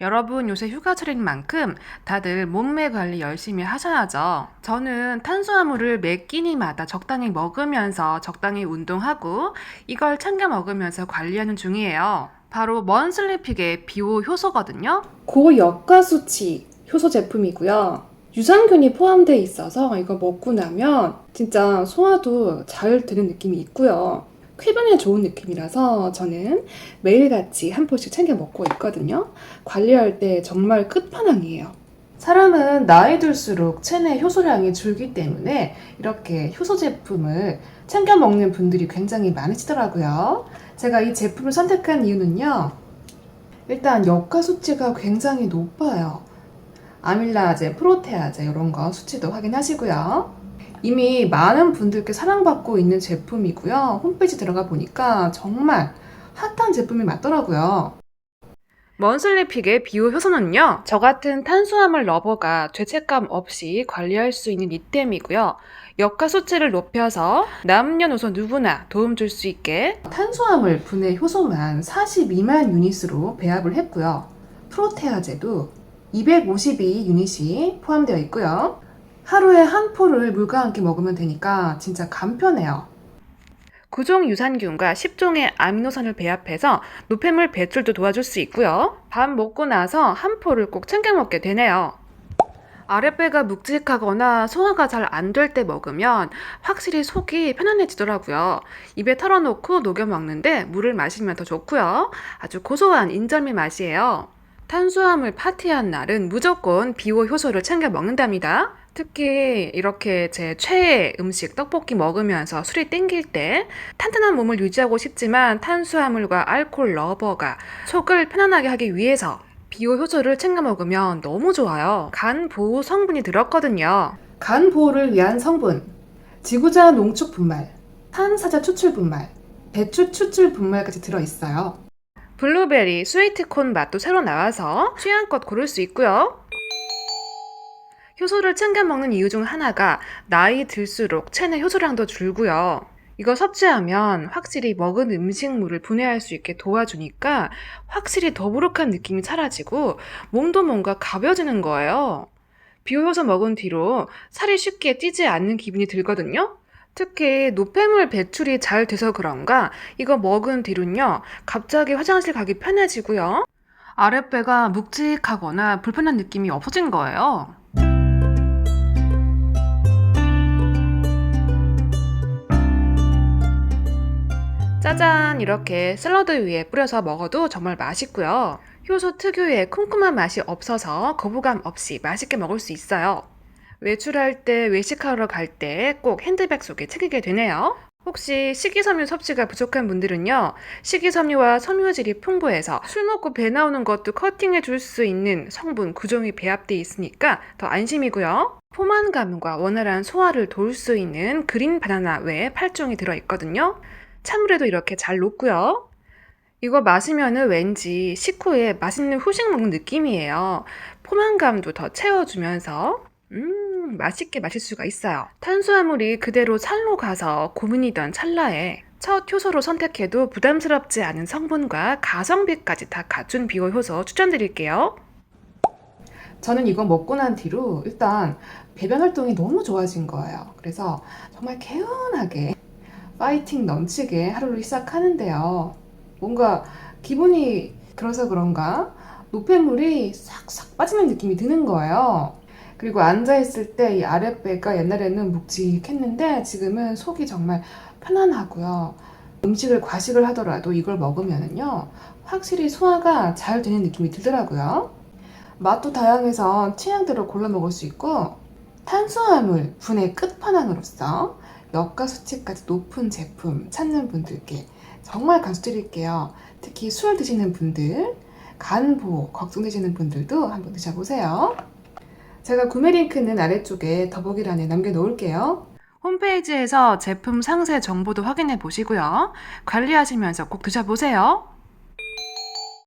여러분 요새 휴가철인 만큼 다들 몸매 관리 열심히 하셔야죠. 저는 탄수화물을 매 끼니마다 적당히 먹으면서 적당히 운동하고 이걸 챙겨 먹으면서 관리하는 중이에요. 바로 먼슬리픽의 비오 효소거든요. 고역가 수치 효소 제품이고요. 유산균이 포함되어 있어서 이거 먹고 나면 진짜 소화도 잘 되는 느낌이 있고요. 쾌변에 좋은 느낌이라서 저는 매일같이 한 포씩 챙겨 먹고 있거든요. 관리할 때 정말 끝판왕이에요. 사람은 나이 들수록 체내 효소량이 줄기 때문에 이렇게 효소 제품을 챙겨 먹는 분들이 굉장히 많으시더라고요. 제가 이 제품을 선택한 이유는요. 일단 역가 수치가 굉장히 높아요. 아밀라제, 프로테아제 이런 거 수치도 확인하시고요. 이미 많은 분들께 사랑받고 있는 제품이고요. 홈페이지 들어가 보니까 정말 핫한 제품이 맞더라고요. 먼슬리픽의 비오 효소는요, 저 같은 탄수화물 러버가 죄책감 없이 관리할 수 있는 이템이고요. 역가 수치를 높여서 남녀노소 누구나 도움 줄 수 있게 탄수화물 분해 효소만 42만 유닛으로 배합을 했고요. 프로테아제도 252 유닛이 포함되어 있고요. 하루에 한 포를 물과 함께 먹으면 되니까 진짜 간편해요. 9종 유산균과 10종의 아미노산을 배합해서 노폐물 배출도 도와줄 수 있고요. 밥 먹고 나서 한 포를 꼭 챙겨 먹게 되네요. 아랫배가 묵직하거나 소화가 잘 안 될 때 먹으면 확실히 속이 편안해지더라고요. 입에 털어놓고 녹여 먹는데 물을 마시면 더 좋고요. 아주 고소한 인절미 맛이에요. 탄수화물 파티한 날은 무조건 비오 효소를 챙겨 먹는답니다. 특히 이렇게 제 최애 음식 떡볶이 먹으면서 술이 땡길 때 탄탄한 몸을 유지하고 싶지만 탄수화물과 알코올 러버가 속을 편안하게 하기 위해서 비오 효소를 챙겨 먹으면 너무 좋아요. 간 보호 성분이 들었거든요. 간 보호를 위한 성분, 지구자 농축 분말, 탄사자 추출 분말, 배추 추출 분말까지 들어 있어요. 블루베리, 스위트콘 맛도 새로 나와서 취향껏 고를 수 있고요. 효소를 챙겨 먹는 이유 중 하나가 나이 들수록 체내 효소량도 줄고요. 이거 섭취하면 확실히 먹은 음식물을 분해할 수 있게 도와주니까 확실히 더부룩한 느낌이 사라지고 몸도 뭔가 가벼워지는 거예요. 비효효소 먹은 뒤로 살이 쉽게 찌지 않는 기분이 들거든요. 특히 노폐물 배출이 잘 돼서 그런가 이거 먹은 뒤로는요 갑자기 화장실 가기 편해지고요 아랫배가 묵직하거나 불편한 느낌이 없어진 거예요 짜잔 이렇게 샐러드 위에 뿌려서 먹어도 정말 맛있고요 효소 특유의 쿰쿰한 맛이 없어서 거부감 없이 맛있게 먹을 수 있어요 외출할 때 외식하러 갈 때 꼭 핸드백 속에 챙기게 되네요. 혹시 식이섬유 섭취가 부족한 분들은요, 식이섬유와 섬유질이 풍부해서 술 먹고 배 나오는 것도 커팅해 줄 수 있는 성분 9종이 배합되어 있으니까 더 안심이고요. 포만감과 원활한 소화를 도울 수 있는 그린 바나나 외에 8종이 들어있거든요. 찬물에도 이렇게 잘 녹고요. 이거 마시면은 왠지 식후에 맛있는 후식 먹는 느낌이에요. 포만감도 더 채워주면서 음, 맛있게 마실 수가 있어요. 탄수화물이 그대로 살로 가서 고민이던 찰나에 첫 효소로 선택해도 부담스럽지 않은 성분과 가성비까지 다 갖춘 비오 효소 추천드릴게요. 저는 이거 먹고 난 뒤로 일단 배변 활동이 너무 좋아진 거예요. 그래서 정말 개운하게 파이팅 넘치게 하루를 시작하는데요. 뭔가 기분이 그래서 그런가 노폐물이 싹싹 빠지는 느낌이 드는 거예요. 그리고 앉아있을 때 이 아랫배가 옛날에는 묵직했는데 지금은 속이 정말 편안하고요. 음식을 과식을 하더라도 이걸 먹으면은요, 확실히 소화가 잘 되는 느낌이 들더라고요. 맛도 다양해서 취향대로 골라 먹을 수 있고, 탄수화물 분해 끝판왕으로서 역가 수치까지 높은 제품 찾는 분들께 정말 강추드릴게요. 특히 술 드시는 분들, 간 보호 걱정되시는 분들도 한번 드셔보세요. 제가 구매 링크는 아래쪽에 더보기란에 남겨놓을게요. 홈페이지에서 제품 상세 정보도 확인해 보시고요. 관리하시면서 꼭 드셔보세요.